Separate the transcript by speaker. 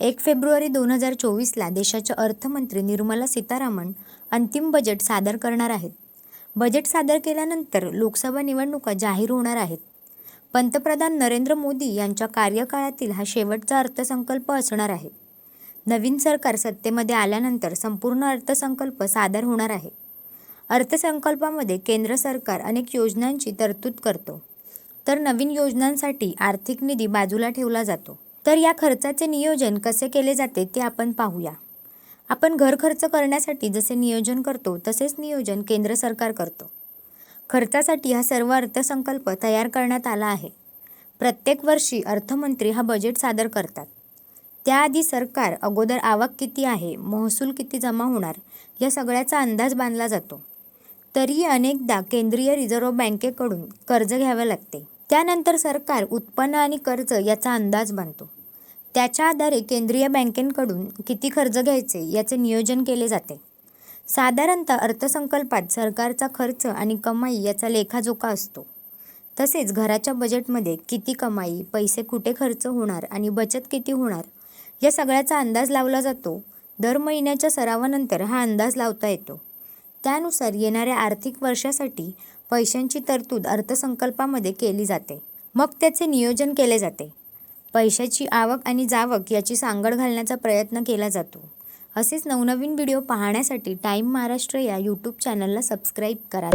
Speaker 1: एक फेब्रुवारी दोन हजार चोवीसला देशाच्या अर्थमंत्री निर्मला सीतारामन अंतिम बजेट सादर करणार आहेत. बजेट सादर केल्यानंतर लोकसभा निवडणुका जाहीर होणार आहेत. पंतप्रधान नरेंद्र मोदी यांच्या कार्यकाळातील हा शेवटचा अर्थसंकल्प असणार आहे. नवीन सरकार सत्तेमध्ये आल्यानंतर संपूर्ण अर्थसंकल्प सादर होणार आहे. अर्थसंकल्पामध्ये केंद्र सरकार अनेक योजनांची तरतूद करतो. तर नवीन योजनांसाठी आर्थिक निधी बाजूला ठेवला जातो. तर या खर्चाचे नियोजन कसे केले जाते ते आपण पाहूया. आपण घर खर्च करण्यासाठी जसे नियोजन करतो तसेच नियोजन केंद्र सरकार करतो. खर्चासाठी हा सर्व अर्थसंकल्प तयार करण्यात आला आहे. प्रत्येक वर्षी अर्थमंत्री हा बजेट सादर करतात. त्याआधी सरकार अगोदर आवक किती आहे महसूल किती जमा होणार या सगळ्याचा अंदाज बांधला जातो. तरीही अनेकदा केंद्रीय रिझर्व्ह बँकेकडून कर्ज घ्यावे लागते. त्यानंतर सरकार उत्पन्न आणि कर्ज याचा अंदाज बांधतो. त्याच्या आधारे केंद्रीय बँकेकडून किती कर्ज घ्यायचे याचे नियोजन केले जाते. साधारणतः अर्थसंकल्पात सरकारचा खर्च आणि कमाई याचा लेखाजोखा असतो. तसेच घराच्या बजेटमध्ये किती कमाई पैसे कुठे खर्च होणार आणि बचत किती होणार या सगळ्याचा अंदाज लावला जातो. दर महिन्याच्या सरावानंतर हा अंदाज लावता येतो. त्यानुसार येणाऱ्या आर्थिक वर्षासाठी पैशांची तरतूद अर्थसंकल्पामध्ये केली जाते. मग त्याचे नियोजन केले जाते. पैशाची आवक आणि जावक याची सांगड घालण्याचा प्रयत्न केला जातो. असेच नवनवीन व्हिडिओ पाहण्यासाठी टाईम महाराष्ट्र या यूट्यूब चॅनलला सबस्क्राईब करा.